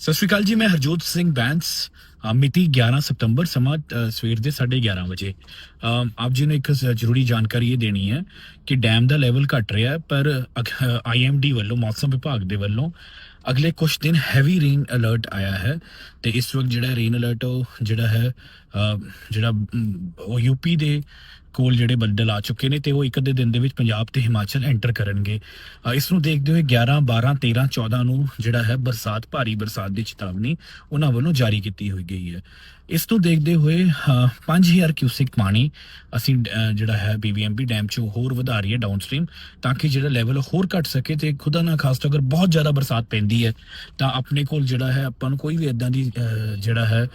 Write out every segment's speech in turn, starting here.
ਸਤਿ ਸ਼੍ਰੀ ਅਕਾਲ ਜੀ ਮੈਂ ਹਰਜੋਤ ਸਿੰਘ ਬੈਂਸ। ਮਿਤੀ 11 ਸਤੰਬਰ ਸਮਾਂ ਸਵੇਰ ਦੇ 11:30 ਵਜੇ। ਆਪ ਜੀ ਨੂੰ ਇੱਕ ਜ਼ਰੂਰੀ ਜਾਣਕਾਰੀ ਇਹ ਦੇਣੀ ਹੈ ਕਿ ਡੈਮ ਦਾ ਲੈਵਲ ਘਟ ਰਿਹਾ ਹੈ ਪਰ ਆਈਐਮਡੀ ਵੱਲੋਂ ਮੌਸਮ ਵਿਭਾਗ ਦੇ ਵੱਲੋਂ ਅਗਲੇ ਕੁਝ ਦਿਨ ਹੈਵੀ ਰੇਨ ਅਲਰਟ ਆਇਆ ਹੈ। ਤੇ ਇਸ ਵਕਤ ਜਿਹੜਾ ਰੇਨ ਅਲਰਟ ਉਹ ਜਿਹੜਾ ਹੈ ਜਿਹੜਾ ਮ, ਉਹ ਯੂਪੀ ਦੇ ਕੋਲ ਜਿਹੜੇ ਬੱਦਲ ਆ ਚੁੱਕੇ ਨੇ ਤੇ ਉਹ ਇੱਕ ਅੱਧੇ ਦਿਨ ਦੇ ਵਿੱਚ ਪੰਜਾਬ ਤੇ ਹਿਮਾਚਲ ਐਂਟਰ ਕਰਨਗੇ। ਅ, ਇਸ ਨੂੰ ਦੇਖਦੇ ਹੋਏ 11 12 13 14 ਨੂੰ ਜਿਹੜਾ ਹੈ ਬਰਸਾਤ ਭਾਰੀ ਬਰਸਾਤ ਦੀ ਚੇਤਾਵਨੀ ਉਹਨਾਂ ਵੱਲੋਂ ਜਾਰੀ ਕੀਤੀ ਹੋਈ ਗਈ ਹੈ। ਇਸ ਨੂੰ ਦੇਖਦੇ ਹੋਏ ਅ, 5000 ਕਿਊਸਿਕ ਪਾਣੀ ਅਸੀਂ ਅ, ਜਿਹੜਾ ਹੈ ਬੀਬੀਐਮਬੀ ਡੈਮ 'ਚੋਂ ਹੋਰ ਵਧਾ ਰਹੀ ਹੈ ਡਾਊਨਸਟ੍ਰੀਮ ਤਾਂ ਕਿ ਜਿਹੜਾ ਲੈਵਲ ਹੋਰ ਘਟ ਸਕੇ ਤੇ ਖੁਦਾ ਨਾ ਖਾਸ ਤੋਂ ਅਗਰ ਬਹੁਤ ਜ਼ਿਆਦਾ ਬਰਸਾਤ ਪੈਂਦੀ ਹੈ ਤਾਂ ਆਪਣੇ ਕੋਲ ਜਿਹੜਾ ਹੈ ਆਪਾਂ ਨੂੰ ਕੋਈ ਵੀ ਇਦਾਂ ਦੀ ਜਿਹੜਾ ਹੈ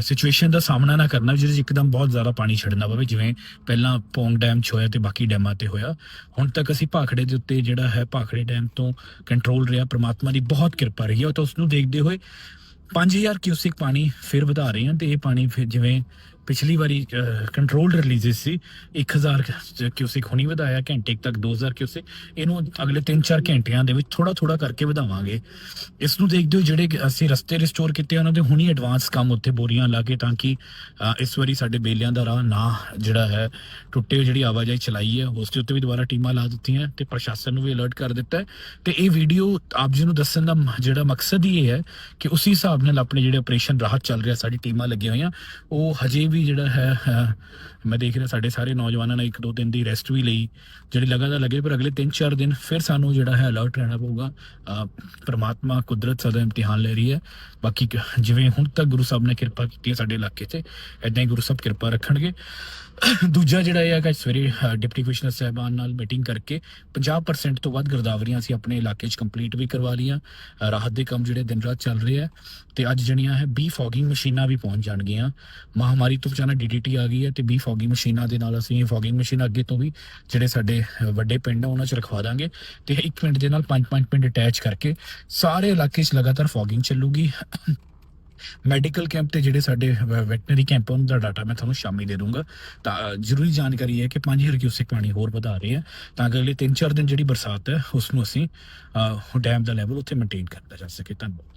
ਸਿਚੁਏਸ਼ਨ ਦਾ ਸਾਹਮਣਾ ਨਾ ਕਰਨਾ, ਜਿਹਦੇ 'ਚ ਇੱਕਦਮ ਬਹੁਤ ਜ਼ਿਆਦਾ ਪਾਣੀ ਛੱਡਣਾ ਪਵੇ, ਜਿਵੇਂ ਪਹਿਲਾਂ ਪੌਂਗ ਡੈਮ 'ਚ ਹੋਇਆ ਤੇ ਬਾਕੀ ਡੈਮਾਂ ਤੇ ਹੋਇਆ। ਹੁਣ ਤੱਕ ਅਸੀਂ ਭਾਖੜੇ ਦੇ ਉੱਤੇ ਜਿਹੜਾ ਹੈ, ਭਾਖੜੇ ਡੈਮ ਤੋਂ ਕੰਟਰੋਲ ਰਿਹਾ, ਪ੍ਰਮਾਤਮਾ ਦੀ ਬਹੁਤ ਕਿਰਪਾ ਰਹੀ ਹੈ। ਤਾਂ ਉਸ ਨੂੰ ਦੇਖਦੇ ਹੋਏ 5000 ਕਿਊਸਿਕ ਪਾਣੀ ਫਿਰ ਵਧਾ ਰਹੇ ਹਾਂ ਤੇ ਇਹ ਪਾਣੀ ਫਿਰ ਜਿਵੇਂ ਪਿਛਲੀ ਵਾਰੀ ਕੰਟਰੋਲਡ ਰਿਲੀਜ਼ਸ ਸੀ। 1000 ਕਿਊਸਿਕ ਹੁਣੀ ਵਧਾਇਆ, ਘੰਟੇ ਕੁ ਤੱਕ 2000 ਕਿਊਸਿਕ। ਇਹਨੂੰ ਅਗਲੇ 3-4 ਘੰਟਿਆਂ ਦੇ ਵਿੱਚ ਥੋੜਾ ਥੋੜਾ ਕਰਕੇ ਵਧਾਵਾਂਗੇ। ਇਸ ਨੂੰ ਦੇਖਦੇ ਹੋ ਜਿਹੜੇ ਅਸੀਂ ਰਸਤੇ ਰਿਸਟੋਰ ਕੀਤੇ ਉਹਨਾਂ ਦੇ ਹੁਣੀ ਐਡਵਾਂਸ ਕੰਮ ਉੱਥੇ ਬੋਰੀਆਂ ਲਾ ਕੇ ਤਾਂ ਕਿ ਇਸ ਵਾਰੀ ਸਾਡੇ ਬੇਲਿਆਂ ਦਾ ਰਾਹ ਨਾ ਜਿਹੜਾ ਹੈ, ਟੁੱਟੇ ਹੋਏ ਜਿਹੜੀ ਆਵਾਜਾਈ ਚਲਾਈ ਹੈ, ਉਸ ਦੇ ਉੱਤੇ ਵੀ ਦੁਬਾਰਾ ਟੀਮਾਂ ਲਾ ਦਿੱਤੀਆਂ ਤੇ ਪ੍ਰਸ਼ਾਸਨ ਨੂੰ ਵੀ ਅਲਰਟ ਕਰ ਦਿੱਤਾ ਹੈ। ਤੇ ਇਹ ਵੀਡੀਓ ਆਪ ਜੀ ਨੂੰ ਦੱਸਣ ਦਾ ਜਿਹੜਾ ਮਕਸਦ ਹੀ ਇਹ ਹੈ ਕਿ ਉਸੇ ਹਿਸਾਬ ਨਾਲ ਆਪਣੇ ਜਿਹੜੇ ਆਪਰੇਸ਼ਨ ਰਾਹਤ ਚੱਲ ਰਿਹਾ, ਸਾਡੀ ਟੀਮਾਂ ਲੱਗੀਆਂ ਹੋਈਆਂ, ਉਹ ਹਜੇ ਵੀ ਜਿਹੜਾ ਹੈ ਮੈਂ ਦੇਖ ਰਿਹਾ ਸਾਡੇ ਸਾਰੇ ਨੌਜਵਾਨਾਂ ਨੇ ਇੱਕ ਦੋ ਦਿਨ ਦੀ ਰੈਸਟ ਵੀ ਲਈ, ਜਿਹੜੀ ਲਗਾਤਾਰ ਲੱਗੇ, ਪਰ ਅਗਲੇ 3-4 ਦਿਨ ਫਿਰ ਸਾਨੂੰ ਜਿਹੜਾ ਹੈ ਅਲਰਟ ਰਹਿਣਾ ਪਊਗਾ। ਪ੍ਰਮਾਤਮਾ ਕੁਦਰਤ ਸਦਾ ਇਮਤਿਹਾਨ ਲੈ ਰਹੀ ਹੈ। ਬਾਕੀ ਜਿਵੇਂ ਹੁਣ ਤੱਕ ਗੁਰੂ ਸਾਹਿਬ ਨੇ ਕਿਰਪਾ ਕੀਤੀ ਹੈ ਸਾਡੇ ਇਲਾਕੇ 'ਚ ਐਦਾਂ ਹੀ ਗੁਰੂ ਸਾਹਿਬ ਕਿਰਪਾ ਰੱਖਣਗੇ। ਦੂਜਾ ਜਿਹੜਾ ਇਹ ਹੈਗਾ, ਸਵੇਰੇ ਡਿਪਟੀ ਕਮਿਸ਼ਨਰ ਸਾਹਿਬਾਨ ਨਾਲ ਮੀਟਿੰਗ ਕਰਕੇ 50% ਤੋਂ ਵੱਧ ਗਰਦਾਵਰੀਆਂ ਅਸੀਂ ਆਪਣੇ ਇਲਾਕੇ 'ਚ ਕੰਪਲੀਟ ਵੀ ਕਰਵਾ ਲਈਆਂ। ਰਾਹਤ ਦੇ ਕੰਮ ਜਿਹੜੇ ਦਿਨ ਰਾਤ ਚੱਲ ਰਹੇ ਆ ਤੇ ਅੱਜ ਜਿਹੜੀਆਂ ਹੈ, ਬੀ ਫੌਗਿੰਗ ਮਸ਼ੀਨਾਂ ਵੀ ਪਹੁੰਚ ਜਾਣਗੀਆਂ। ਮਹਾਮਾਰੀ ਤੋਂ ਬਚਾਉਣਾ ਡੀਡੀਟੀ ਆ ਗਈ ਹੈ ਤੇ ਬੀ ਫੋਗਿੰਗ ਮਸ਼ੀਨਾਂ ਦੇ ਨਾਲ ਅਸੀਂ ਫੋਗਿੰਗ ਮਸ਼ੀਨ ਅੱਗੇ ਤੋਂ ਵੀ ਜਿਹੜੇ ਸਾਡੇ ਵੱਡੇ ਪਿੰਡ ਆ, ਉਹਨਾਂ 'ਚ ਰਖਵਾ ਦਾਂਗੇ। ਤੇ ਇੱਕ ਪਿੰਡ ਦੇ ਨਾਲ ਪੰਜ ਪੰਜ ਪਿੰਡ ਅਟੈਚ ਕਰਕੇ ਸਾਰੇ ਇਲਾਕੇ 'ਚ ਲਗਾਤਾਰ ਫੋਗਿੰਗ ਚੱਲੂਗੀ। ਮੈਡੀਕਲ ਕੈਂਪ ਤੇ ਜਿਹੜੇ ਸਾਡੇ ਵੈਟਨਰੀ ਕੈਂਪ ਉਹਨਾਂ ਦਾ ਡਾਟਾ ਮੈਂ ਤੁਹਾਨੂੰ ਸ਼ਾਮੀ ਦੇ ਦੂੰਗਾ। ਤਾਂ ਜ਼ਰੂਰੀ ਜਾਣਕਾਰੀ ਹੈ ਕਿ 5000 ਕਿਊਸਿਕ ਪਾਣੀ ਹੋਰ ਵਧਾ ਰਹੇ ਆ। ਤਾਂ ਕਿ ਅਗਲੇ 3-4 ਦਿਨ ਜਿਹੜੀ ਬਰਸਾਤ ਹੈ ਉਸ ਨੂੰ ਅਸੀਂ ਡੈਮ ਦਾ ਲੈਵਲ ਉੱਥੇ ਮੇਨਟੇਨ ਕਰਦਾ ਜਾ ਸਕੇ। ਧੰਨਵਾਦ।